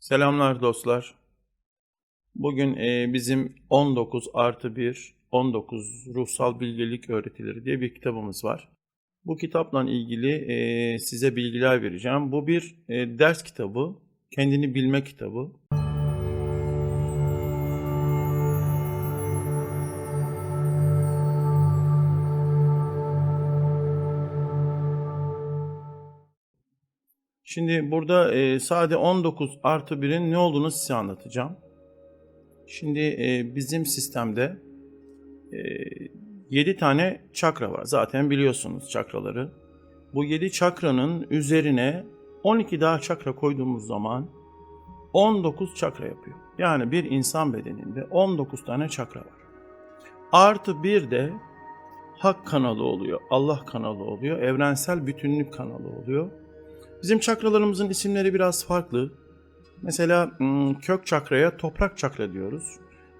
Selamlar dostlar. Bugün e, bizim 19 artı 1, 19 ruhsal bilgelik öğretileri diye bir kitabımız var. Bu kitapla ilgili e, size bilgiler vereceğim. Bu bir e, ders kitabı, kendini bilme kitabı. Şimdi burada e, sade 19 artı 1'in ne olduğunu size anlatacağım. Şimdi e, bizim sistemde e, 7 tane çakra var. Zaten biliyorsunuz çakraları. Bu 7 çakranın üzerine 12 daha çakra koyduğumuz zaman 19 çakra yapıyor. Yani bir insan bedeninde 19 tane çakra var. Artı bir de hak kanalı oluyor, Allah kanalı oluyor, evrensel bütünlük kanalı oluyor. Bizim çakralarımızın isimleri biraz farklı. Mesela hmm, kök çakraya toprak çakra diyoruz.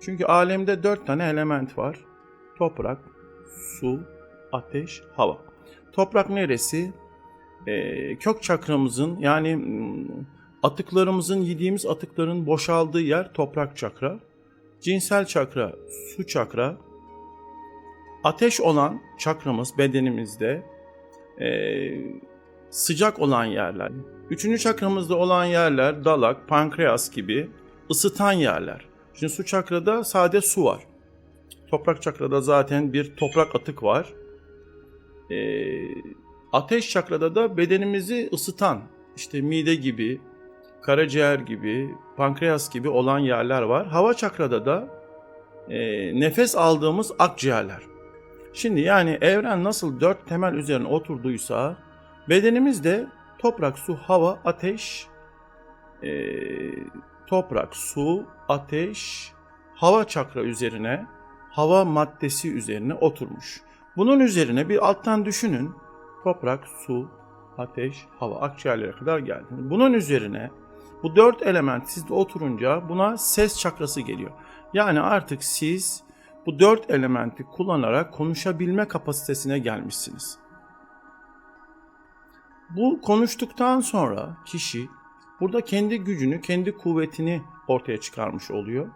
Çünkü alemde dört tane element var. Toprak, su, ateş, hava. Toprak neresi? Ee, kök çakramızın yani hmm, atıklarımızın yediğimiz atıkların boşaldığı yer toprak çakra. Cinsel çakra su çakra. Ateş olan çakramız bedenimizde ee, sıcak olan yerler. Üçüncü çakramızda olan yerler dalak, pankreas gibi ısıtan yerler. Şimdi su çakrada sade su var. Toprak çakrada zaten bir toprak atık var. Ee, ateş çakrada da bedenimizi ısıtan, işte mide gibi, karaciğer gibi, pankreas gibi olan yerler var. Hava çakrada da e, nefes aldığımız akciğerler. Şimdi yani evren nasıl dört temel üzerine oturduysa bedenimiz de toprak, su, hava, ateş, e, toprak, su, ateş, hava çakra üzerine, hava maddesi üzerine oturmuş. Bunun üzerine bir alttan düşünün. Toprak, su, ateş, hava, akciğerlere kadar geldi. Bunun üzerine bu dört element sizde oturunca buna ses çakrası geliyor. Yani artık siz bu dört elementi kullanarak konuşabilme kapasitesine gelmişsiniz. Bu konuştuktan sonra kişi burada kendi gücünü, kendi kuvvetini ortaya çıkarmış oluyor.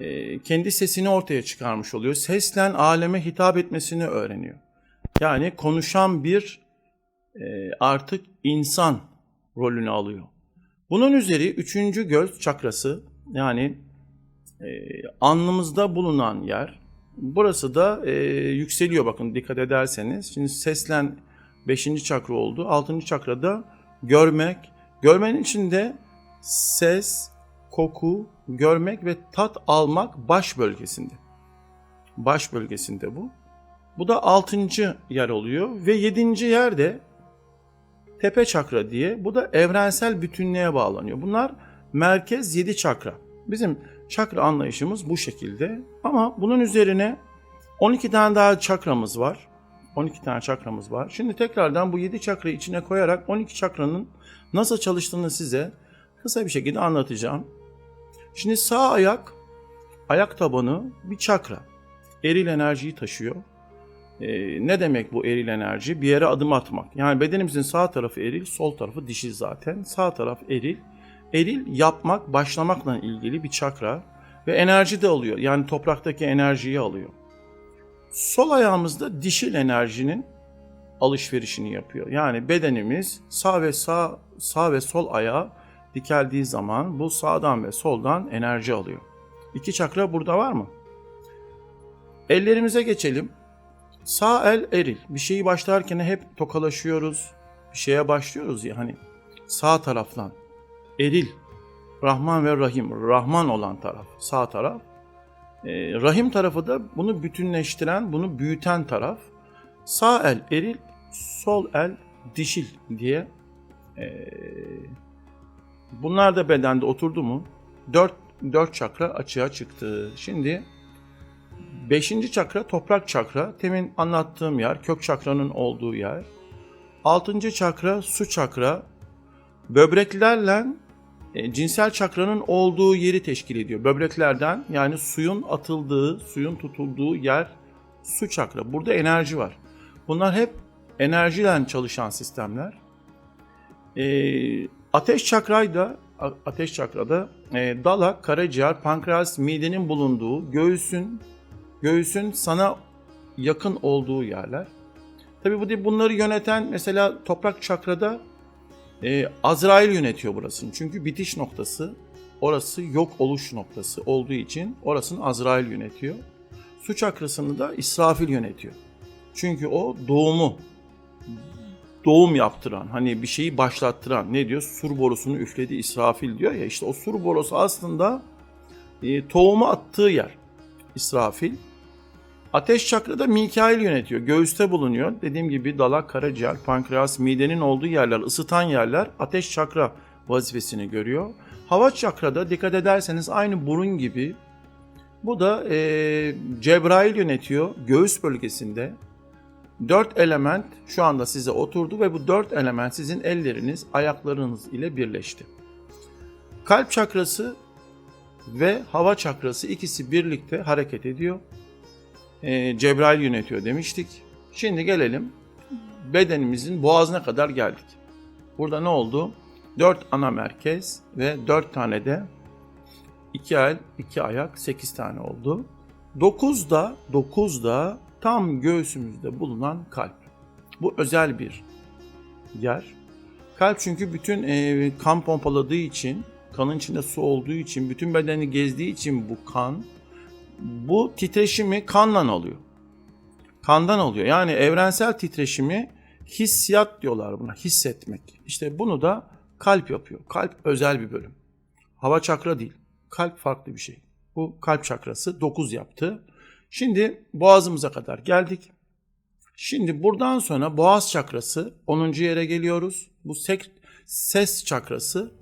Ee, kendi sesini ortaya çıkarmış oluyor. Sesle aleme hitap etmesini öğreniyor. Yani konuşan bir e, artık insan rolünü alıyor. Bunun üzeri üçüncü göz çakrası yani e, alnımızda bulunan yer. Burası da e, yükseliyor bakın dikkat ederseniz. Şimdi seslen 5. çakra oldu. 6. çakrada görmek. Görmenin içinde ses, koku, görmek ve tat almak baş bölgesinde. Baş bölgesinde bu. Bu da 6. yer oluyor ve 7. yer de tepe çakra diye. Bu da evrensel bütünlüğe bağlanıyor. Bunlar merkez 7 çakra. Bizim çakra anlayışımız bu şekilde. Ama bunun üzerine 12 tane daha çakramız var. 12 tane çakramız var. Şimdi tekrardan bu 7 çakrayı içine koyarak 12 çakranın nasıl çalıştığını size kısa bir şekilde anlatacağım. Şimdi sağ ayak, ayak tabanı bir çakra. Eril enerjiyi taşıyor. Ee, ne demek bu eril enerji? Bir yere adım atmak. Yani bedenimizin sağ tarafı eril, sol tarafı dişil zaten. Sağ taraf eril. Eril yapmak, başlamakla ilgili bir çakra ve enerji de alıyor. Yani topraktaki enerjiyi alıyor. Sol ayağımızda dişil enerjinin alışverişini yapıyor. Yani bedenimiz sağ ve sağ sağ ve sol ayağa dikeldiği zaman bu sağdan ve soldan enerji alıyor. İki çakra burada var mı? Ellerimize geçelim. Sağ el eril. Bir şeyi başlarken hep tokalaşıyoruz. Bir şeye başlıyoruz ya hani sağ taraftan. Eril. Rahman ve Rahim. Rahman olan taraf. Sağ taraf. Ee, rahim tarafı da bunu bütünleştiren, bunu büyüten taraf. Sağ el eril, sol el dişil diye. Ee, bunlar da bedende oturdu mu? Dört, dört çakra açığa çıktı. Şimdi beşinci çakra toprak çakra. Temin anlattığım yer kök çakranın olduğu yer. Altıncı çakra su çakra. Böbreklerle e, cinsel çakranın olduğu yeri teşkil ediyor. Böbreklerden yani suyun atıldığı, suyun tutulduğu yer su çakra. Burada enerji var. Bunlar hep enerjiyle çalışan sistemler. E, ateş çakrayı da ateş çakrada e, dalak, karaciğer, pankreas, midenin bulunduğu, göğsün göğsün sana yakın olduğu yerler. Tabii bu bunları yöneten mesela toprak çakrada e, Azrail yönetiyor burasını. Çünkü bitiş noktası orası yok oluş noktası olduğu için orasını Azrail yönetiyor. Su çakrasını da İsrafil yönetiyor. Çünkü o doğumu doğum yaptıran, hani bir şeyi başlattıran ne diyor? Sur borusunu üfledi İsrafil diyor ya. işte o sur borusu aslında e, tohumu attığı yer İsrafil. Ateş çakrada Mikail yönetiyor. Göğüste bulunuyor. Dediğim gibi dalak, karaciğer, pankreas, midenin olduğu yerler, ısıtan yerler ateş çakra vazifesini görüyor. Hava çakrada dikkat ederseniz aynı burun gibi bu da e, Cebrail yönetiyor göğüs bölgesinde. Dört element şu anda size oturdu ve bu dört element sizin elleriniz, ayaklarınız ile birleşti. Kalp çakrası ve hava çakrası ikisi birlikte hareket ediyor. Ee, Cebrail yönetiyor demiştik. Şimdi gelelim bedenimizin boğazına kadar geldik. Burada ne oldu? Dört ana merkez ve dört tane de iki el, iki ayak, sekiz tane oldu. Dokuz da, dokuz da tam göğsümüzde bulunan kalp. Bu özel bir yer. Kalp çünkü bütün e, kan pompaladığı için, kanın içinde su olduğu için, bütün bedeni gezdiği için bu kan, bu titreşimi kanla alıyor. Kandan alıyor. Yani evrensel titreşimi hissiyat diyorlar buna, hissetmek. İşte bunu da kalp yapıyor. Kalp özel bir bölüm. Hava çakra değil. Kalp farklı bir şey. Bu kalp çakrası 9 yaptı. Şimdi boğazımıza kadar geldik. Şimdi buradan sonra boğaz çakrası 10. yere geliyoruz. Bu sek- ses çakrası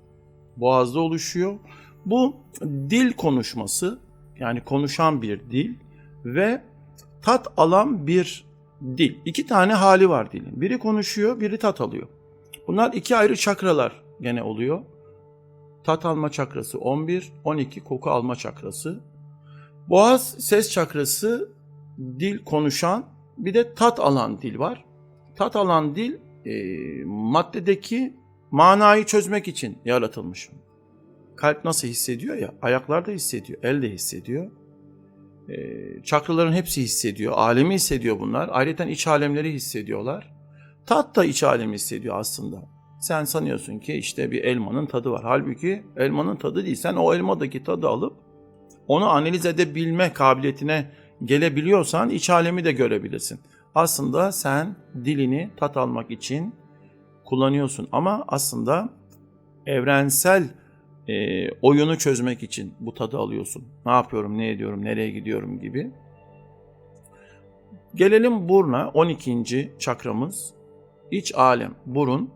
boğazda oluşuyor. Bu dil konuşması yani konuşan bir dil ve tat alan bir dil. İki tane hali var dilin. Biri konuşuyor, biri tat alıyor. Bunlar iki ayrı çakralar gene oluyor. Tat alma çakrası 11, 12 koku alma çakrası. Boğaz ses çakrası dil konuşan bir de tat alan dil var. Tat alan dil e, maddedeki manayı çözmek için yaratılmış. Kalp nasıl hissediyor ya, ayaklar da hissediyor, el de hissediyor. E, çakraların hepsi hissediyor, alemi hissediyor bunlar. Ayrıca iç alemleri hissediyorlar. Tat da iç alemi hissediyor aslında. Sen sanıyorsun ki işte bir elmanın tadı var. Halbuki elmanın tadı değil. Sen o elmadaki tadı alıp onu analiz edebilme kabiliyetine gelebiliyorsan iç alemi de görebilirsin. Aslında sen dilini tat almak için kullanıyorsun ama aslında evrensel e, oyunu çözmek için bu tadı alıyorsun. Ne yapıyorum, ne ediyorum, nereye gidiyorum gibi. Gelelim buruna 12. çakramız. İç alem, burun.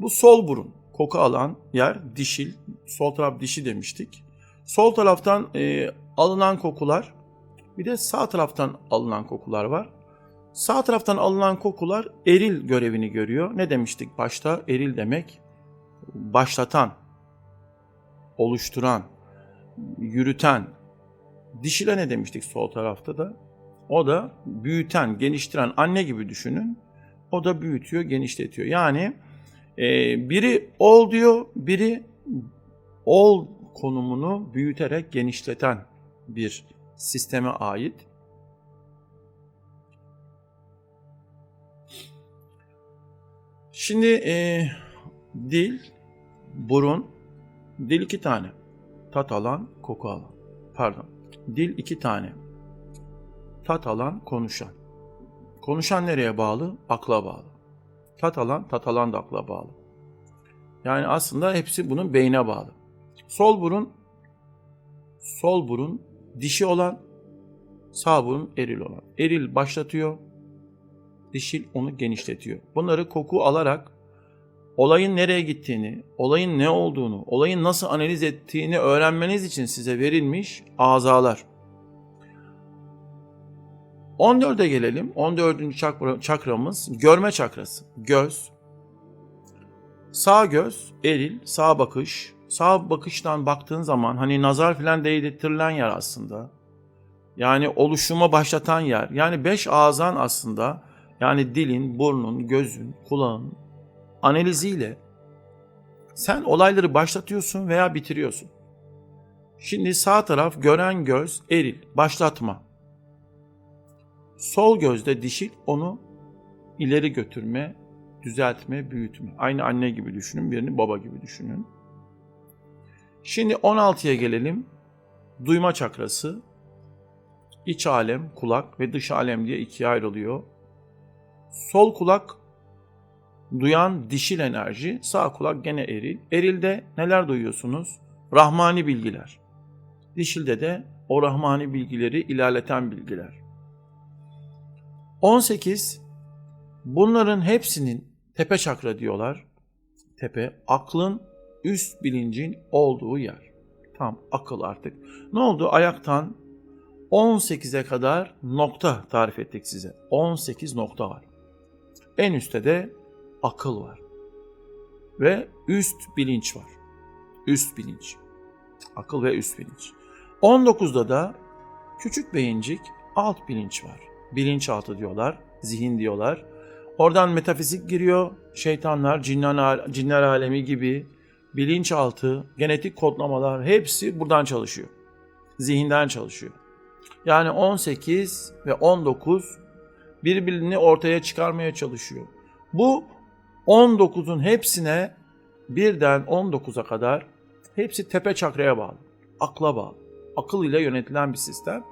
Bu sol burun. Koku alan yer dişil. Sol taraf dişi demiştik. Sol taraftan e, alınan kokular bir de sağ taraftan alınan kokular var. Sağ taraftan alınan kokular eril görevini görüyor. Ne demiştik başta? Eril demek başlatan, oluşturan, yürüten. Dişile ne demiştik sol tarafta da? O da büyüten, geniştiren anne gibi düşünün. O da büyütüyor, genişletiyor. Yani e, biri ol diyor, biri ol konumunu büyüterek genişleten bir sisteme ait. Şimdi e, dil, burun, dil iki tane. Tat alan, koku alan. Pardon. Dil iki tane. Tat alan, konuşan. Konuşan nereye bağlı? Akla bağlı. Tat alan, tat alan da akla bağlı. Yani aslında hepsi bunun beyne bağlı. Sol burun sol burun dişi olan, sağ burun eril olan. Eril başlatıyor, dişil onu genişletiyor. Bunları koku alarak olayın nereye gittiğini, olayın ne olduğunu, olayın nasıl analiz ettiğini öğrenmeniz için size verilmiş azalar. 14'e gelelim. 14. çakra, çakramız görme çakrası. Göz. Sağ göz, eril, sağ bakış, sağ bakıştan baktığın zaman hani nazar filan değdirtilen yer aslında. Yani oluşuma başlatan yer. Yani beş ağızdan aslında yani dilin, burnun, gözün, kulağın analiziyle Sen olayları başlatıyorsun veya bitiriyorsun. Şimdi sağ taraf gören göz eril, başlatma. Sol gözde dişil onu ileri götürme, düzeltme, büyütme. Aynı anne gibi düşünün, birini baba gibi düşünün. Şimdi 16'ya gelelim. Duyma çakrası. İç alem, kulak ve dış alem diye ikiye ayrılıyor. Sol kulak duyan dişil enerji, sağ kulak gene eril. Erilde neler duyuyorsunuz? Rahmani bilgiler. Dişilde de o rahmani bilgileri ilerleten bilgiler. 18 bunların hepsinin tepe çakra diyorlar. Tepe aklın üst bilincin olduğu yer. Tam akıl artık. Ne oldu? Ayaktan 18'e kadar nokta tarif ettik size. 18 nokta var. En üstte de akıl var. Ve üst bilinç var. Üst bilinç. Akıl ve üst bilinç. 19'da da küçük beyincik alt bilinç var. Bilinçaltı diyorlar, zihin diyorlar. Oradan metafizik giriyor. Şeytanlar, cinler, cinler alemi gibi bilinçaltı, genetik kodlamalar hepsi buradan çalışıyor. Zihinden çalışıyor. Yani 18 ve 19 birbirini ortaya çıkarmaya çalışıyor. Bu 19'un hepsine birden 19'a kadar hepsi tepe çakraya bağlı. Akla bağlı. Akıl ile yönetilen bir sistem.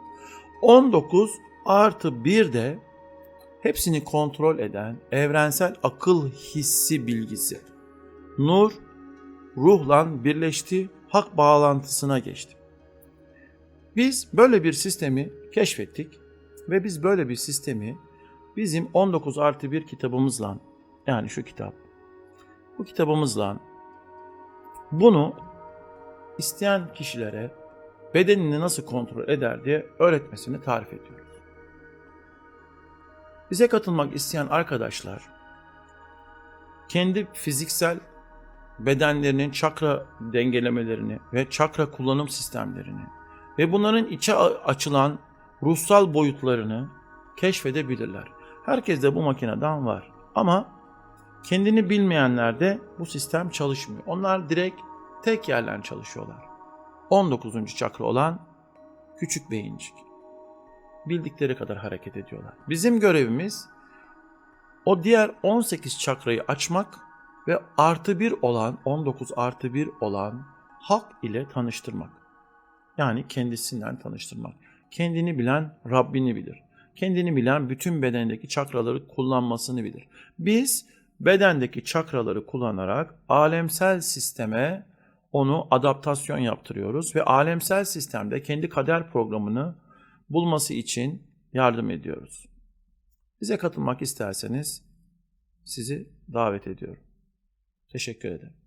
19 artı 1 de hepsini kontrol eden evrensel akıl hissi bilgisi. Nur ruhla birleşti, hak bağlantısına geçti. Biz böyle bir sistemi keşfettik ve biz böyle bir sistemi bizim 19 artı 1 kitabımızla yani şu kitap bu kitabımızla bunu isteyen kişilere bedenini nasıl kontrol eder diye öğretmesini tarif ediyoruz. Bize katılmak isteyen arkadaşlar kendi fiziksel bedenlerinin çakra dengelemelerini ve çakra kullanım sistemlerini ve bunların içe açılan ruhsal boyutlarını keşfedebilirler. Herkes de bu makineden var. Ama kendini bilmeyenlerde bu sistem çalışmıyor. Onlar direkt tek yerden çalışıyorlar. 19. çakra olan küçük beyincik. Bildikleri kadar hareket ediyorlar. Bizim görevimiz o diğer 18 çakrayı açmak ve artı bir olan 19 artı bir olan hak ile tanıştırmak. Yani kendisinden tanıştırmak. Kendini bilen Rabbini bilir. Kendini bilen bütün bedendeki çakraları kullanmasını bilir. Biz bedendeki çakraları kullanarak alemsel sisteme onu adaptasyon yaptırıyoruz ve alemsel sistemde kendi kader programını bulması için yardım ediyoruz. Bize katılmak isterseniz sizi davet ediyorum. Teşekkür ederim.